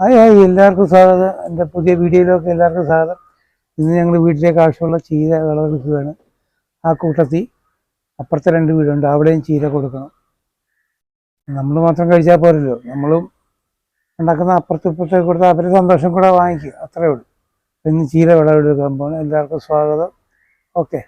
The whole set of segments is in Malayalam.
ഹായ് ഹായ് എല്ലാവർക്കും സ്വാഗതം. എന്റെ പുതിയ വീഡിയോയിലൊക്കെ എല്ലാവർക്കും സ്വാഗതം. ഇന്ന് ഞങ്ങൾ വീട്ടിലേക്ക് ആവശ്യമുള്ള ചീര വിളവെടുക്കുകയാണ്. ആ കൂട്ടത്തിൽ അപ്പുറത്തെ രണ്ട് വീടുണ്ട്. അവിടെയും ചീര കൊടുക്കണം. നമ്മൾ മാത്രം കഴിച്ചാൽ പോരല്ലോ. നമ്മളും ഉണ്ടാക്കുന്ന അപ്പുറത്തും ഇപ്പുറത്തേക്ക് കൊടുത്താൽ അവരെ സന്തോഷം കൂടെ വാങ്ങിക്കുക അത്രേ ഉള്ളൂ. ഇന്ന് ചീര വിളവെടുക്കാൻ പോകണം എല്ലാവർക്കും സ്വാഗതം. ഓക്കെ.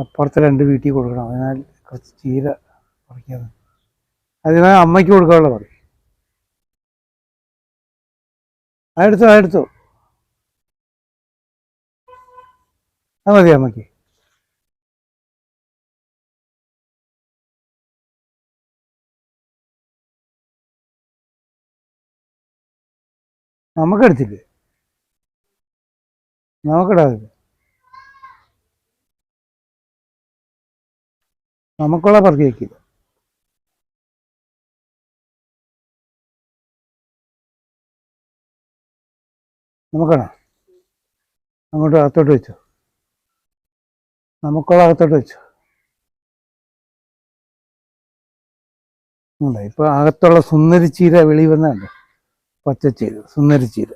അപ്പുറത്തെ രണ്ട് വീട്ടിൽ കൊടുക്കണം. അതിനാൽ കുറച്ച് ചീര പറിക്കാൻ. അതിനാൽ അമ്മയ്ക്ക് കൊടുക്കാനുള്ള പറയും. അതെടുത്തു അതെടുത്തു അത് മതി അമ്മയ്ക്ക്. നമുക്കെടുത്തില്ലേ? നമുക്കിടാതില്ല? നമുക്കുള്ള പറക്കി വയ്ക്കില്ല നമുക്കാണോ അങ്ങോട്ട് അകത്തോട്ട് വെച്ചു. നമുക്കുള്ള അകത്തോട്ട് വെച്ചു. ഉണ്ട്? ഇപ്പൊ അകത്തുള്ള സുന്ദരി ചീര വെളി വന്നുണ്ട് സുന്ദരി ചീര.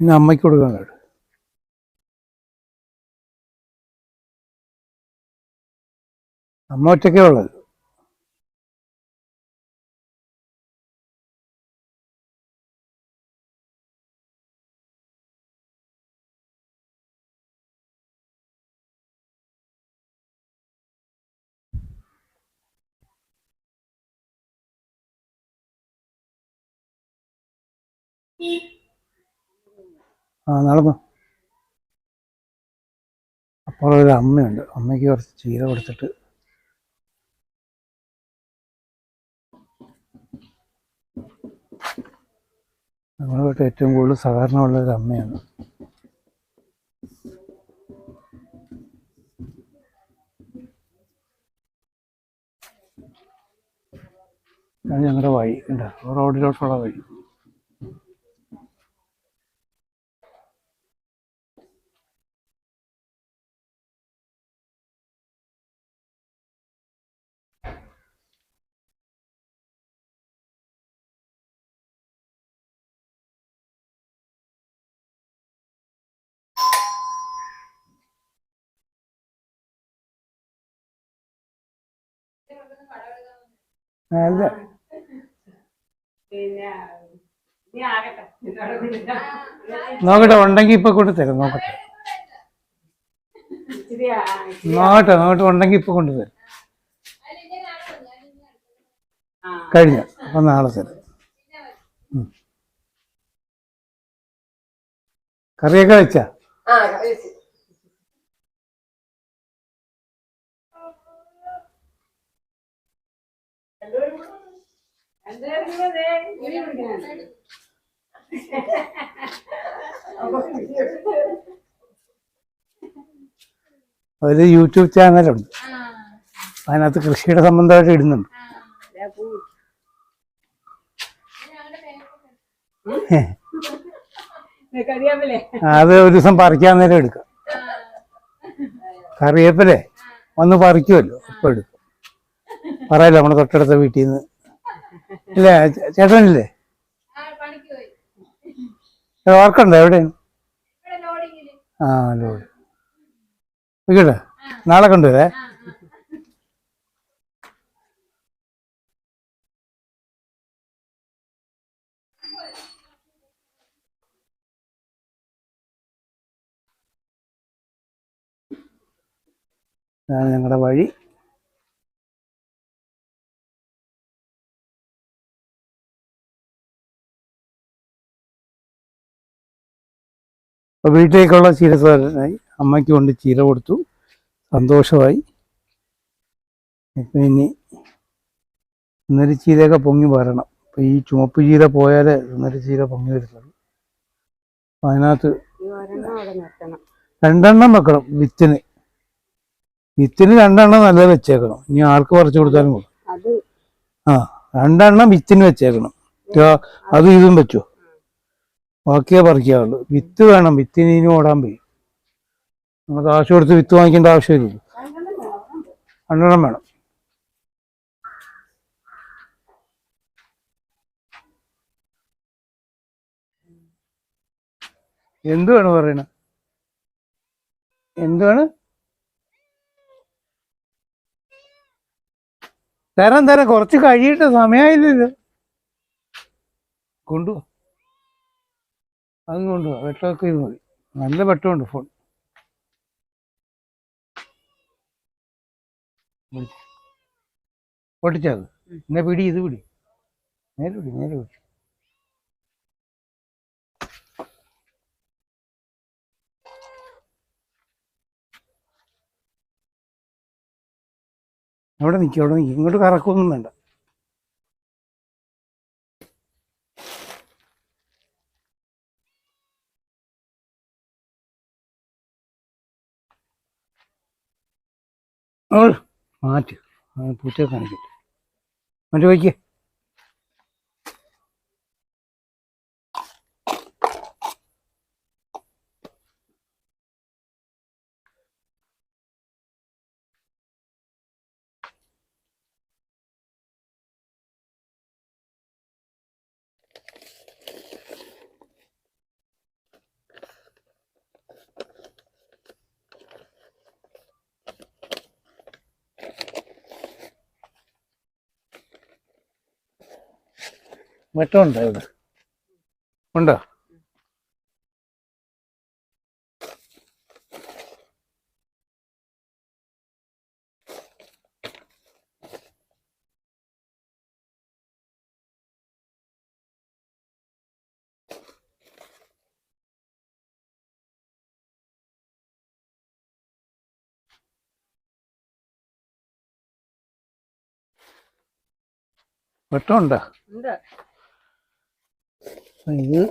പിന്നെ അമ്മയ്ക്ക് കൊടുക്കാൻ കേട്ടോ അമ്മ ഒറ്റയ്ക്കേ ഉള്ളത് ആ നടന്നു അപ്പോൾ ഒരു അമ്മയുണ്ട്. അമ്മയ്ക്ക് കുറച്ച് ചീര കൊടുത്തിട്ട് നമ്മളുമായിട്ട് ഏറ്റവും കൂടുതൽ സഹകരണമുള്ള ഒരു അമ്മയാണ്. ഞങ്ങളുടെ വഴി ഉണ്ട് റോഡിലോട്ടുള്ള വഴി. അല്ല. നോക്കട്ടെ ഉണ്ടെങ്കി ഇപ്പൊ കൊണ്ടുതരും നോക്കട്ടെ നോക്കട്ടെ നോക്കട്ടെ ഉണ്ടെങ്കിൽ ഇപ്പൊ കൊണ്ടുതരും ആ. കഴിഞ്ഞ അപ്പൊ നാളെ തരും. കറിയൊക്കെ വെച്ചാ അതിൽ യൂട്യൂബ് ചാനലുണ്ട്. അതിനകത്ത് കൃഷിയുടെ സംബന്ധമായിട്ട് ഇടുന്നുണ്ട്. അത് ഒരു ദിവസം പറിക്കാൻ നേരം എടുക്കാം. കറിവേപ്പിലേ വന്ന് പറിക്കുമല്ലോ ഇപ്പൊ എടുക്കും. പറയല്ലോ നമ്മുടെ തൊട്ടടുത്ത വീട്ടിൽ നിന്ന് ഇല്ലേ? ചേട്ടനില്ലേ? ഓർക്കണ്ടോ എവിടെയാണ് ആ ലോഡ് വിക്കട്ടെ നാളെ കണ്ടുവരേ? ഇതാണ് ഞങ്ങളുടെ വഴി. അപ്പോൾ വീട്ടിലേക്കുള്ള ചീര സാധനമായി അമ്മയ്ക്ക് കൊണ്ട് ചീര കൊടുത്തു. സന്തോഷമായി. ഇപ്പം ഇനി ഇന്നൊരു ചീരയൊക്കെ പൊങ്ങി വരണം. അപ്പം ഈ ചുമപ്പ് ചീര പോയാലേ ഇന്നൊരു ചീര പൊങ്ങി വരുന്നുള്ളൂ അപ്പം അതിനകത്ത് രണ്ടെണ്ണം വെക്കണം വിത്തിന്. വിത്തിന് രണ്ടെണ്ണം നല്ല വെച്ചേക്കണം. ഇനി ആർക്ക് പറിച്ചു കൊടുത്താലും കൊടുക്കും ആ രണ്ടെണ്ണം വിത്തിന് വെച്ചേക്കണം. അത് ഇതും വെച്ചോ? ബാക്കിയേ പറിക്കാവുള്ളൂ വിത്ത് വേണം വിത്തിന് ഇനി ഓടാൻ പോയി നമ്മൾ കാശ് കൊടുത്ത് വിത്ത് വാങ്ങിക്കേണ്ട ആവശ്യമില്ലല്ലോ രണ്ടെണ്ണം വേണം. എന്തുവാണ് പറയണ? എന്തുവാണ് തരാം തരാം. കുറച്ച് കഴിയട്ടെ സമയമായില്ലല്ലോ. കൊണ്ടുപോ അതും കൊണ്ട് വെട്ടമൊക്കെ ഇത് മതി. നല്ല വെട്ടമുണ്ട് ഫോൺ. പൊട്ടിച്ചത് എന്നാ പിടി ഇത് പിടി. നേരെ പിടി നേരെ പിടി. അവിടെ നിൽക്കും അവിടെ നിൽക്കും ഇങ്ങോട്ട് കറക്കൊന്നും വേണ്ട. മാറ്റ്. പൂച്ച കാണിക്കട്ടെ. മറ്റേ വയ്ക്കേ. വെട്ടമുണ്ടോ ഇവിടെ? ഉണ്ടോ? വെട്ടമുണ്ടോ? ഉണ്ട്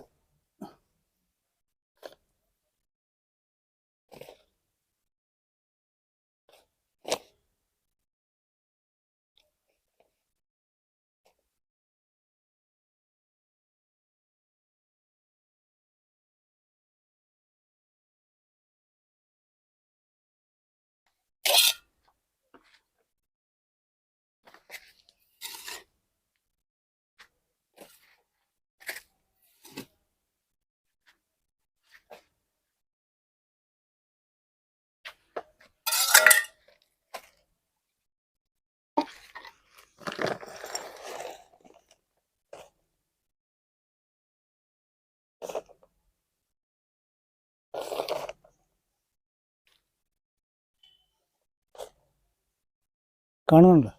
കാണുന്നുണ്ടോ?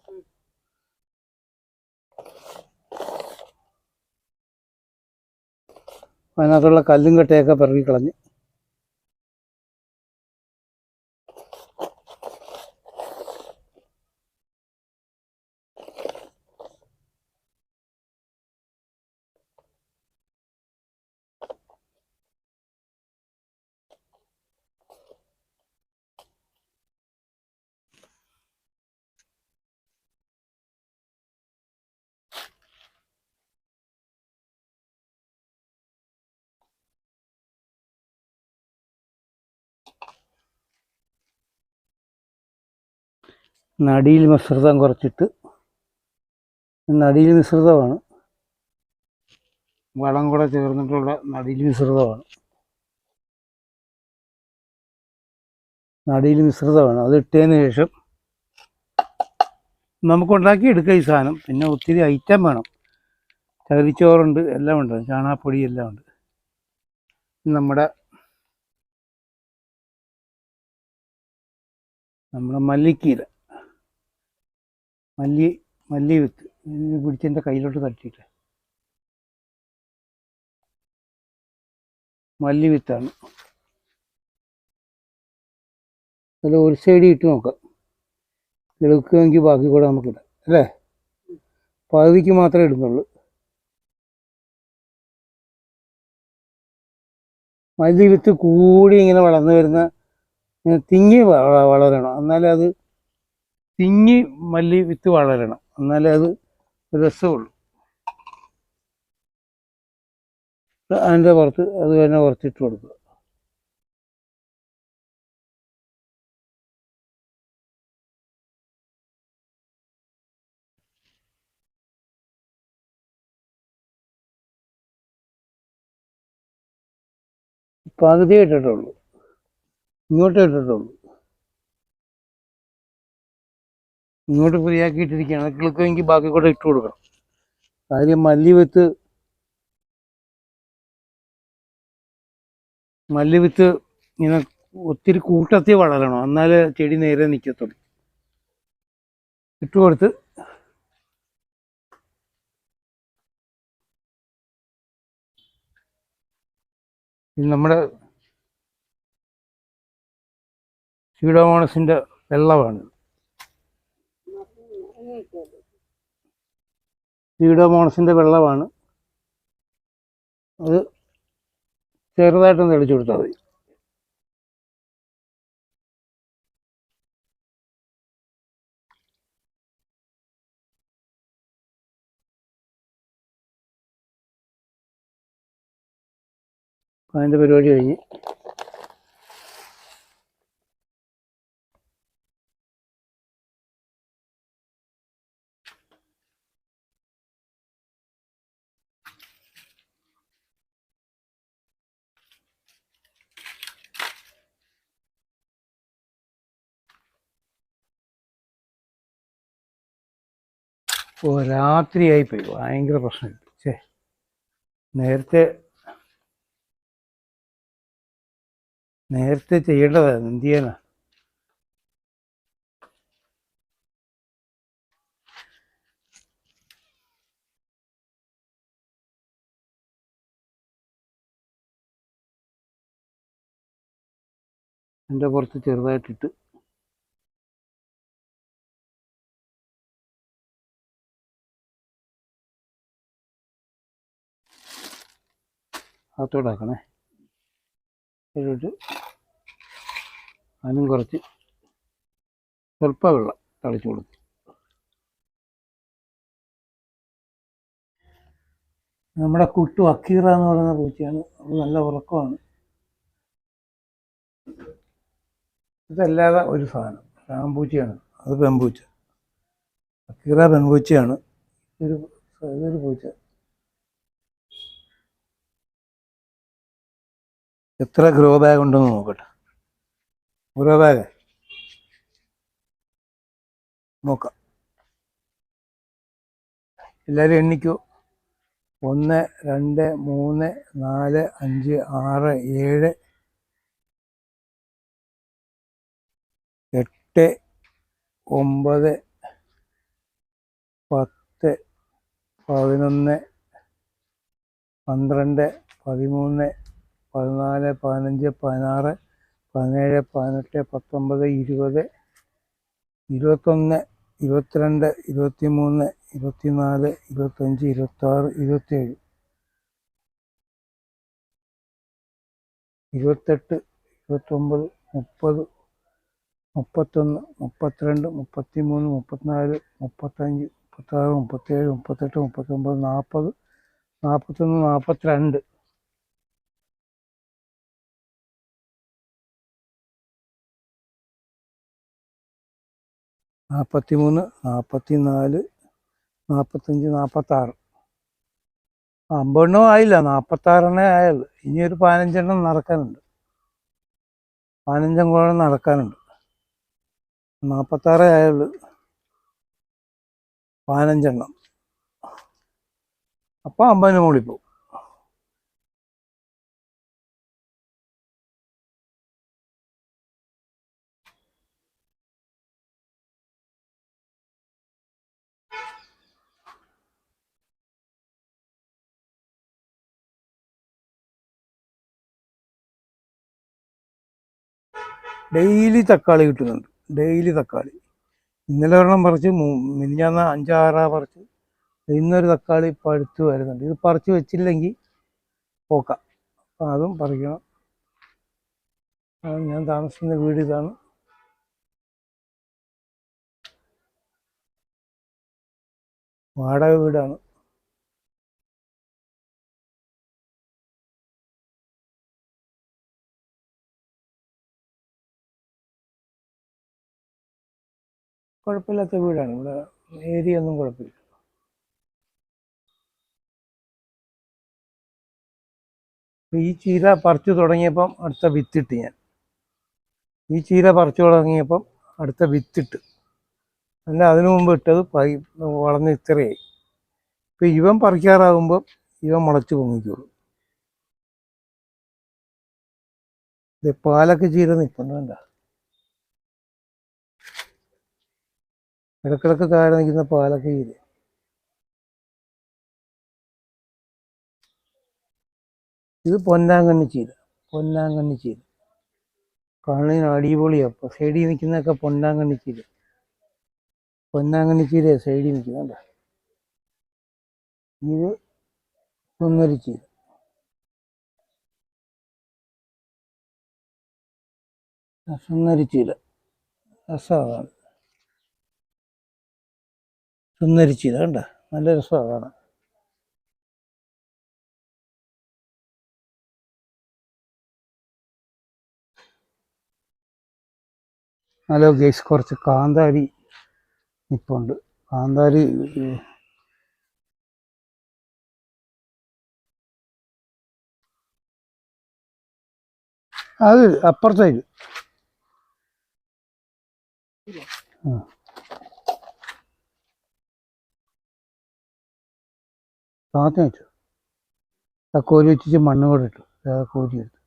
അതിനകത്തുള്ള കല്ലും കെട്ടയൊക്കെ പിറകി നടിയിൽ മിശ്രിതം കുറച്ചിട്ട് നടിയിൽ മിശ്രിതമാണ്. വളം കൂടെ ചേർന്നിട്ടുള്ള നടിയിൽ മിശ്രിതമാണ്. നടിയിൽ മിശ്രിതമാണ്. അത് ഇട്ടതിന് ശേഷം നമുക്കുണ്ടാക്കി എടുക്കുക ഈ സാധനം. പിന്നെ ഒത്തിരി ഐറ്റം വേണം. ചകിരിച്ചോറുണ്ട് എല്ലാം ഉണ്ട്. ചാണാപ്പൊടി എല്ലാം ഉണ്ട്. നമ്മുടെ നമ്മുടെ മല്ലിക്കീര. മല്ലി മല്ലി വിത്ത്. പിടിച്ച് പിടിച്ചെന്റെ കയ്യിലോട്ട് തട്ടിയിട്ട്. മല്ലി വിത്താണ്. അതിൽ ഒരു സൈഡ് ഇട്ട് നോക്കാം. എടുക്കുകയെങ്കിൽ ബാക്കി കൂടെ നമുക്കിടാം അല്ലേ? പകുതിക്ക് മാത്രമേ ഇടുന്നുള്ളൂ. മല്ലി വിത്ത് കൂടി ഇങ്ങനെ വളർന്നു വരുന്ന തിങ്ങി വളരണം. എന്നാലേ അത് തിങ്ങി മല്ലി വിത്ത് വളരണം. എന്നാലേ അത് രസമുള്ളൂ. അതിന്റെ പുറത്ത് അത് തന്നെ കുറച്ചിട്ട് കൊടുക്കുക. പകുതി ഇട്ടിട്ടുള്ളൂ. ഇങ്ങോട്ട് ഇട്ടിട്ടുള്ളൂ. ഇങ്ങോട്ട് ഫ്രീ ആക്കിയിട്ടിരിക്കുകയാണ് കിളുക്കുമെങ്കിൽ ബാക്കി കൂടെ ഇട്ട് കൊടുക്കണം. കാര്യം മല്ലി വിത്ത് മല്ലി വിത്ത് ഇങ്ങനെ ഒത്തിരി കൂട്ടത്തിൽ വളരണം. എന്നാലേ ചെടി നേരെ നിൽക്കത്തുള്ളൂ. ഇട്ട് കൊടുത്ത് ഇത് നമ്മുടെ സീഡോമോണസിന്റെ വെള്ളമാണ്. സീഡോമോണസിന്റെ വെള്ളമാണ്. അത് ചെറുതായിട്ടൊന്ന് തെളിച്ചു കൊടുത്താൽ മതി. അതിന്റെ പരിപാടി കഴിഞ്ഞ്. ഓ രാത്രിയായിപ്പോയി ഭയങ്കര പ്രശ്നമായി ഛേ നേരത്തെ നേരത്തെ ചെയ്യേണ്ടതായിരുന്നു എന്ത് ചെയ്യാനാ? എന്റെ പുറത്ത് ചെറുതായിട്ടിട്ട് അകത്തോടാക്കണേ എന്നിട്ട് അതിനും കുറച്ച് സ്വല്പ വെള്ളം തളിച്ചു കൊടുക്കും. നമ്മുടെ കുട്ടു അക്കീറ എന്ന് പറയുന്ന പൂച്ചയാണ്. അത് നല്ല ഉറക്കമാണ്. ഇതല്ലാതെ ഒരു സാധനം. ആമ്പൂച്ചയാണ് അത് പെമ്പൂച്ച അക്കീറ പെൺപൂച്ചയാണ്. ഇതൊരു ഇതൊരു പൂച്ച. എത്ര ഗ്രോ ബാഗ് ഉണ്ടെന്ന് നോക്കട്ടെ. Grow bag. നോക്കാം. എല്ലാവരും എണ്ണിക്കൂ. ഒന്ന് രണ്ട് മൂന്ന് നാല് അഞ്ച് ആറ് ഏഴ് എട്ട് ഒമ്പത് പത്ത് പതിനൊന്ന് പന്ത്രണ്ട് പതിമൂന്ന് പതിനാല് പതിനഞ്ച് പതിനാറ് പതിനേഴ് പതിനെട്ട് പത്തൊമ്പത് ഇരുപത് ഇരുപത്തൊന്ന് ഇരുപത്തിരണ്ട് ഇരുപത്തിമൂന്ന് ഇരുപത്തിനാല് ഇരുപത്തഞ്ച് ഇരുപത്താറ് ഇരുപത്തേഴ്. ഇരുപത്തെട്ട് ഇരുപത്തൊമ്പത് മുപ്പത് മുപ്പത്തൊന്ന് മുപ്പത്തിരണ്ട് മുപ്പത്തിമൂന്ന് മുപ്പത്തിനാല് മുപ്പത്തഞ്ച് മുപ്പത്താറ് മുപ്പത്തേഴ് മുപ്പത്തെട്ട് മുപ്പത്തൊമ്പത് നാൽപ്പത് നാൽപ്പത്തൊന്ന് നാൽപ്പത്തിരണ്ട് നാൽപ്പത്തി മൂന്ന് നാൽപ്പത്തി നാല് നാൽപ്പത്തഞ്ച് നാൽപ്പത്താറ് അമ്പതെണ്ണം ആയില്ല നാൽപ്പത്താറെണ്ണേ ആയുള്ളൂ. ഇനി ഒരു പതിനഞ്ചെണ്ണം നടക്കാനുണ്ട്. പതിനഞ്ചെണ്ണം കൂടെ നടക്കാനുണ്ട്. നാൽപ്പത്താറേ ആയുള്ളൂ. പതിനഞ്ചെണ്ണം. അപ്പോൾ അമ്പതിന് മുകളിൽ പോകും. ഡെയിലി തക്കാളി കിട്ടുന്നുണ്ട്. ഡെയിലി തക്കാളി. ഇന്നലെ ഒരെണ്ണം പറിച്ച് മിനിഞ്ഞാന്ന അഞ്ചാറാ പറിച്ച്. ഇന്നൊരു തക്കാളി പഴുത്ത് വരുന്നുണ്ട്. ഇത് പറിച്ച് വെച്ചില്ലെങ്കിൽ പോക്കാം. അപ്പം അതും പറിക്കണം. ഞാൻ താമസിക്കുന്ന വീട് ഇതാണ്. വാടക വീടാണ്. കുഴപ്പമില്ലാത്ത വീടാണ്. ഇവിടെ ഏരിയ ഒന്നും കുഴപ്പമില്ല. ഈ ചീര പറിച്ചു തുടങ്ങിയപ്പം അടുത്ത വിത്തിട്ട് ഞാൻ. ഈ ചീര പറിച്ചു തുടങ്ങിയപ്പം അടുത്ത വിത്തിട്ട്. അല്ല അതിനു മുമ്പ് ഇട്ടത് പൈ വളർന്ന് ഇത്രയായി. ഇപ്പം ഇവൻ പറിക്കാറാകുമ്പോൾ ഇവൻ മുളച്ച് പൊങ്ങിക്കോളും. ഇത് പാലൊക്കെ ചീര നിൽപ്പുണ്ട് ഇടക്കിടക്ക് താഴെ നിൽക്കുന്ന പാലൊക്കെ ചീര ഇത് പൊന്നാങ്കണ്ണി ചീര പൊന്നാങ്കണ്ണി ചീര. കാണുന്നതിന് അടിപൊളിയാണ് അപ്പോൾ സൈഡിൽ നിൽക്കുന്നതൊക്കെ പൊന്നാങ്കണ്ണി ചീര. പൊന്നാങ്കണ്ണി ചീര സൈഡിൽ നിൽക്കുന്നുണ്ട് ഇത് സുന്ദരി ചീര. സുന്ദരി ചീര. രസമാണ് സുന്ദരി ചീര കണ്ട? നല്ല രസമാണ് കാണാൻ. ഹലോ ഗേസ് കുറച്ച് കാന്താരി നിപ്പുണ്ട് കാന്താരി അത് അപ്പുറത്തേക്ക് ആ. താത്ത വെച്ചു കോരി വെച്ചിട്ട് മണ്ണ് കൂടെ ഇട്ടു. കോരി എടുത്തു.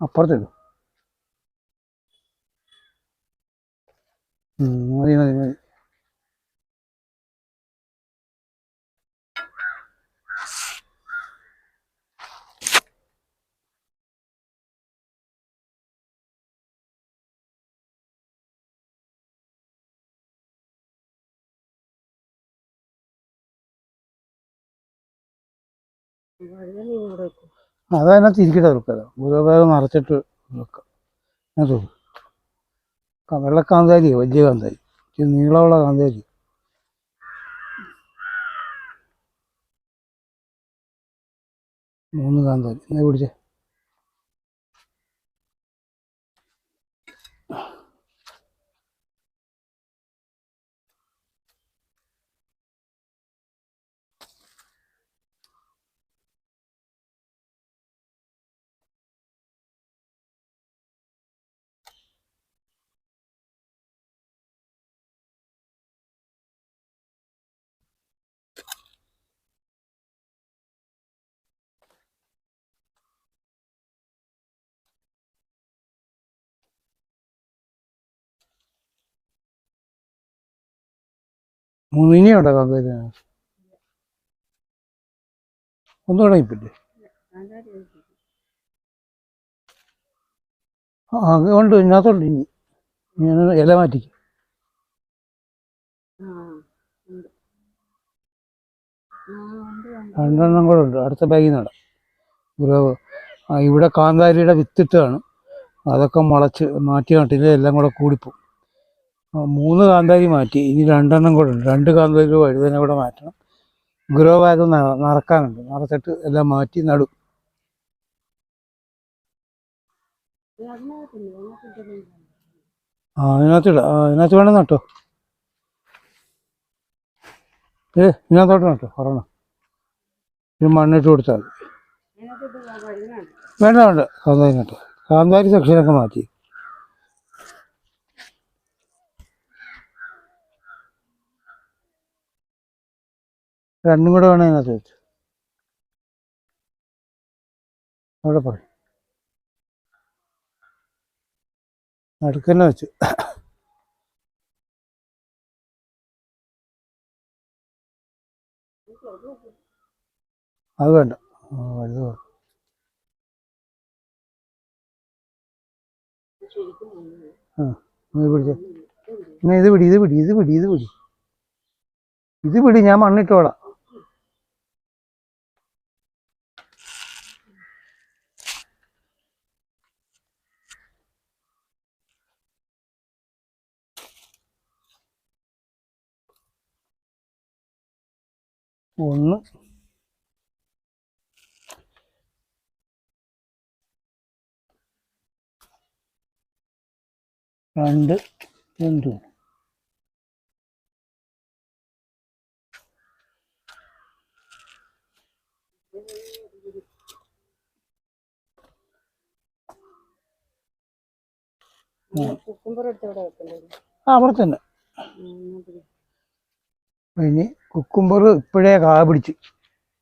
അപ്പുറത്തിടും മതി മതി. അതതിനകത്ത് ഇരിക്കട്ടെ വെക്കാം ഓരോ ഭാഗം നിറച്ചിട്ട് വെക്കാം അത് വെള്ള കാന്താരി വലിയ കാന്താരി. നീളമുള്ള കാന്താരി. മൂന്ന് കാന്താരി. എന്നാ പിടിച്ചേ? മൂന്ന് ഇനിയുണ്ടോ കാന്താരി ഒന്നും തുടങ്ങിപ്പില്ലേ ആ ഉണ്ട് ഇതിനകത്തുണ്ട് ഇനി. ഞാൻ ഇല മാറ്റിക്കും. രണ്ടെണ്ണം കൂടെ ഉണ്ട്. അടുത്ത ബാഗിൽ നടാം ഇവിടെ ആ, ഇവിടെ കാന്താരിയുടെ വിത്തിട്ടാണ് അതൊക്കെ മുളച്ച് മാറ്റി നട്ടില്ല എല്ലാം കൂടെ കൂടിപ്പോവും. മൂന്ന് കാന്താരി മാറ്റി. ഇനി രണ്ടെണ്ണം കൂടെ ഉണ്ട്. രണ്ട് കാന്താരി വഴുതന കൂടെ മാറ്റണം. ഗ്രോ ബാഗ് നിറക്കാനുണ്ട്. നിറച്ചിട്ട് എല്ലാം മാറ്റി നടും. ആ അതിനകത്തില്ലേ ആ അതിനകത്ത് വേണം നട്ടോ. ഏ ഇതിനകത്തോട്ട് നട്ടോ. പറയണം ഇത് മണ്ണിട്ട് കൊടുത്താൽ വേണ്ട വേണ്ട. കാന്താരി നട്ടോ. കാന്താരി സെക്ഷനൊക്കെ മാറ്റി. രണ്ടും കൂടെ വേണം അതിനകത്ത് വെച്ചു അവിടെ പറയും നടുക്കന്നെ വെച്ചു. അത് വേണ്ട. വലുത് ആ ഇത് പിടി ഇത് പിടി ഇത് പിടി ഇത് പിടി. ഇത് പിടി ഞാൻ മണ്ണിട്ടോളാം ഒന്ന്. രണ്ട്. വെക്കണ്ടേ? ആ അവിടെ തന്നെ. ഇനി കുക്കുംബർ ഇപ്പോഴേ കാ പിടിച്ചു.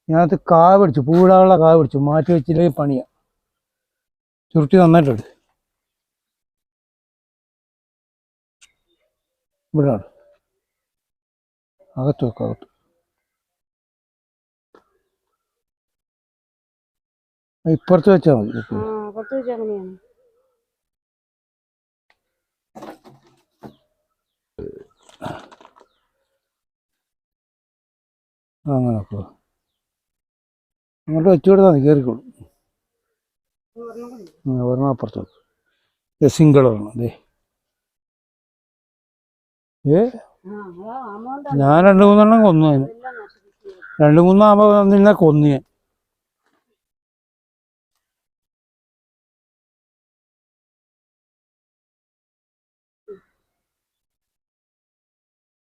ഇതിനകത്ത് കാ പിടിച്ചു. പൂടാനുള്ള കാ പിടിച്ചു. മാറ്റി വെച്ചില്ലേ പണിയാ. ചുരുട്ടി നന്നായിട്ടുണ്ട്. ഇവിടെ ആണ്. അകത്ത് വെക്കും അകത്ത്. ഇപ്പുറത്ത് വെച്ചാൽ മതി ആ പുറത്ത് വെച്ചാൽ അങ്ങനെയാണ്. ആ, അങ്ങനെ അപ്പോൾ അങ്ങോട്ട് വെച്ചു കൊടുത്താൽ മതി കയറിക്കോളും ഒരെണ്ണം അപ്പുറത്ത് ഇത് സിംഗിൾ ഒരെണ്ണം അതെ ഏ? ഞാൻ രണ്ട് മൂന്നെണ്ണം കൊന്നു അതിന്. രണ്ട് മൂന്നാകുമ്പോൾ നിന്നെ കൊന്നു ഞാൻ.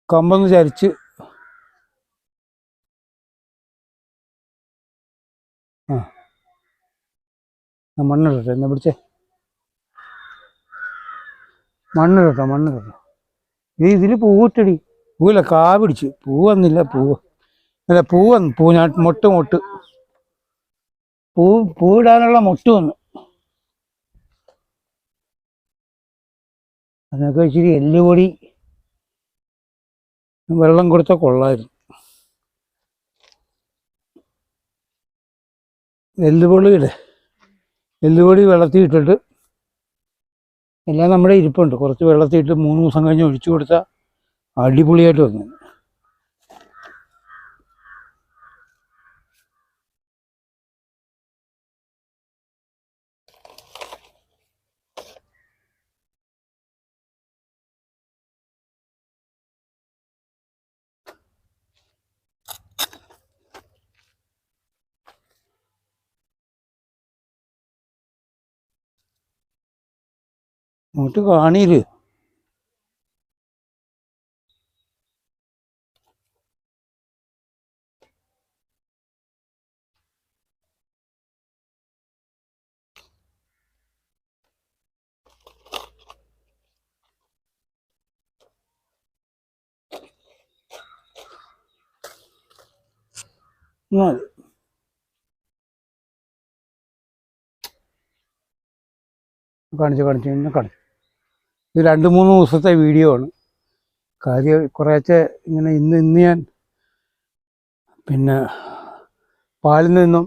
കമ്പൊന്ന് ചരിച്ച് ആ ആ, മണ്ണിടട്ടെ എന്നാ പിടിച്ചേ. മണ്ണിടട്ടോ മണ്ണിടട്ടോ. ഈ ഇതിൽ പൂവിട്ടടി പൂവില്ല കാ പിടിച്ച് പൂ. പൂവ് അല്ല പൂ വന്നു. പൂ ഞാൻ മൊട്ട് മൊട്ട്. പൂ പൂവിടാനുള്ള മൊട്ട് വന്നു. അതിനൊക്കെ ഇച്ചിരി എല്ലുപൊടി. വെള്ളം കൊടുത്ത കൊള്ളായിരുന്നു. എല്ലുപൊടിയുടെ എല്ലുപൊടി വെള്ളത്തിയിട്ടിട്ട് എല്ലാം നമ്മുടെ ഇരിപ്പുണ്ട്. കുറച്ച് വെള്ളത്തിയിട്ട് മൂന്ന് ദിവസം കഴിഞ്ഞ് ഒഴിച്ചു കൊടുത്താൽ അടിപൊളിയായിട്ട് വന്നു. അങ്ങോട്ട് കാണീര് മതി കാണിച്ചു കാണിച്ചു എന്നെ കാണിച്ചു ഇത് രണ്ട് മൂന്ന് ദിവസത്തെ വീഡിയോ ആണ്. കാര്യം കുറേശ്ശെ ഇങ്ങനെ ഇന്ന് ഇന്ന് ഞാൻ പിന്നെ പാലിൽ നിന്നും